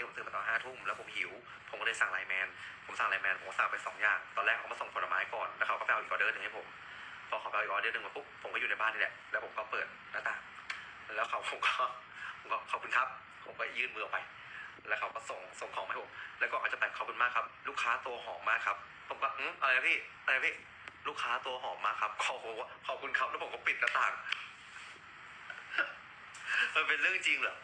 นี้ผมตื่นมาตอนห้าทุ่มแล้วผมหิว ผมก็เลยสั่งไลน์แมน ผมสั่งไลน์แมนผมสั่งไปสองอย่าง ตอนแรกเขามาส่งผลไม้ก่อน แล้วเขาก็ไปเอาอีกออเดอร์หนึ่งให้ผม พอเขาไปเอาอีกออเดอร์หนึ่งมาปุ๊บ ผมก็อยู่ในบ้านนี่แหละ แล้วผมก็เปิดหน้าต่าง แล้วเขาผมก็ผมก็ขอบคุณครับ ผมก็ยื่นมือออกไป แล้วเขาก็ส่งส่งของมาให้ผม แล้วก็อาจจะแต่ขอบคุณมากครับ ลูกค้าตัวหอมมากครับ ผมก็อืมอะไรพี่ อะไรพี่ ลูกค้าตัวหอมมากครับ ขอบคุณขอบคุณครับ แล้วผมก็ปิดหน้าต่าง มันเป็นเรื่องจริงเหรอ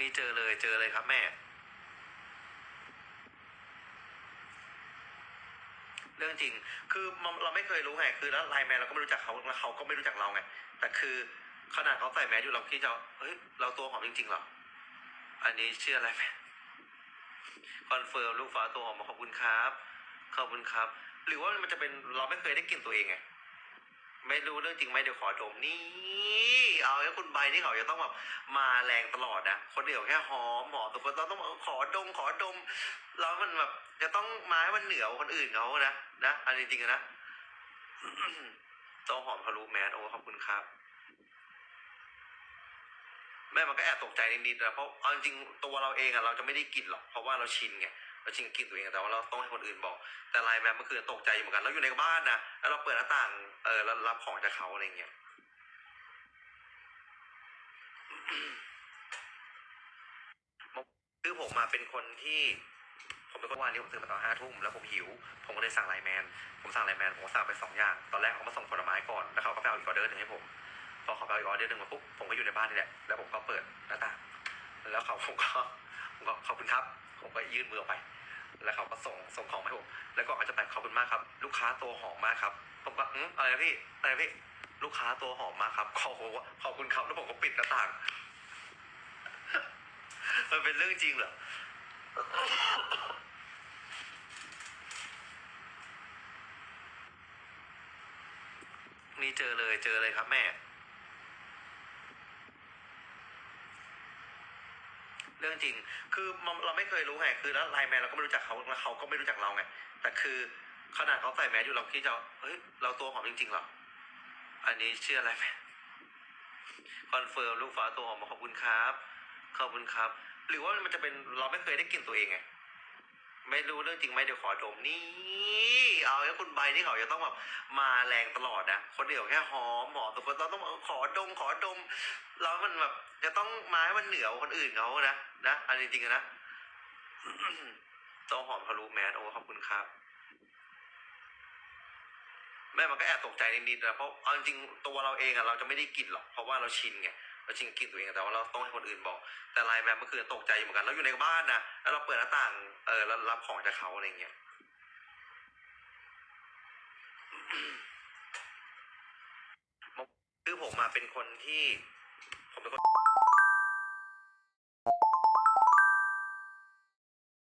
นี่เจอเลยเจอเลยครับแม่ เรื่องจริง คือเราไม่เคยรู้ไง คือแล้วไลน์แมนเราก็ไม่รู้จักเขาแล้วเขาก็ไม่รู้จักเราไง แต่คือขนาดเขาใส่แมสอยู่เราคิดจะเฮ้ย เราตัวหอมจริงๆหรอ อันนี้เชื่ออะไรไหมคอนเฟิร์มลูกฟ้าตัวหอมขอบคุณครับ ขอบคุณครับ หรือว่ามันจะเป็นเราไม่เคยได้กลิ่นตัวเองไง ไม่รู้เรื่องจริงไหมเดี๋ยวขอดมนี่ เอาแค่คุณใบนี่เขาจะต้องแบบมาแรงตลอดนะคนเดียวแค่หอมหอมแต่คนเราต้องขอดมขอดม แล้วมันแบบจะต้องมาให้มันเหนือกว่าคนอื่นเขานะนะอันจริงๆนะต้องหอมทะลุแมสโอ้ขอบคุณครับ แม่มันก็แอบตกใจนิดๆนะเพราะเอาจริงๆตัวเราเองอะเราจะไม่ได้กลิ่นหรอกเพราะว่าเราชินไง เราชินกลิ่นตัวเองแต่ว่าเราต้องให้คนอื่นบอก แต่ไลน์แมนเมื่อคืนตกใจเหมือนกันเราอยู่ในบ้านนะแล้วเราเปิดหน้าต่างเออแล้วรับของจากเขาอะไรเงี้ยคือผมมาเป็นคนที่ ผมเป็นคนวันนี้ผมตื่นมาตอนห้าทุ่มแล้วผมหิว ผมก็เลยสั่งไลน์แมน ผมสั่งไลน์แมนผมสั่งไปสองอย่าง ตอนแรกเขามาส่งผลไม้ก่อน แล้วเขาก็ไปเอาอีกออเดอร์หนึ่งให้ผม พอเขาไปเอาอีกออเดอร์หนึ่งมาปุ๊บ ผมก็อยู่ในบ้านนี่แหละ แล้วผมก็เปิดหน้าต่าง แล้วเขาผมก็ผมก็ขอบคุณครับ ผมก็ยื่นมือออกไป แล้วเขาก็ส่งส่งของมาให้ผม แล้วก็อาจจะแต่ขอบคุณมากครับ ลูกค้าตัวหอมมากครับ ผมก็อืมอะไรพี่อะไรพี่ลูกค้าตัวหอมมากครับขอบคุณขอบคุณครับแล้วผมก็ปิดหน้าต่าง มันเป็นเรื่องจริงเหรอนี่เจอเลยเจอเลยครับแม่ เรื่องจริง คือเราไม่เคยรู้ไง คือแล้วไลน์แมนเราก็ไม่รู้จักเขาแล้วเขาก็ไม่รู้จักเราไง แต่คือขนาดเขาใส่แมสอยู่เราคิดจะเฮ้ย เราตัวหอมจริงๆหรอ อันนี้เชื่ออะไรไหมคอนเฟิร์มลูกฟ้าตัวหอมมาขอบคุณครับ ขอบคุณครับ หรือว่ามันจะเป็นเราไม่เคยได้กลิ่นตัวเองไง ไม่รู้เรื่องจริงไหมเดี๋ยวขอดมนี่ เอาแค่คุณใบนี่เขาจะต้องแบบมาแรงตลอดนะคนเดียวแค่หอมหอมแต่คนเราต้องขอดมขอดม แล้วมันแบบจะต้องมาให้มันเหนือกว่าคนอื่นเขานะนะอันจริงๆนะต้องหอมทะลุแมสโอ้ขอบคุณครับแม่มันก็แอบตกใจนิดๆนะเพราะเอาจริงๆตัวเราเองอะเราจะไม่ได้กลิ่นหรอกเพราะว่าเราชินไง เราชิงกินตัวเองแต่ว่าเราต้องให้คนอื่นบอก แต่ไลน์แมนเมื่อคืนตกใจเหมือนกันเราอยู่ในบ้านนะแล้วเราเปิดหน้าต่างเออแล้วรับของจากเขาอะไรเงี้ยคือผมมาเป็นคนที่ ผมเป็นคน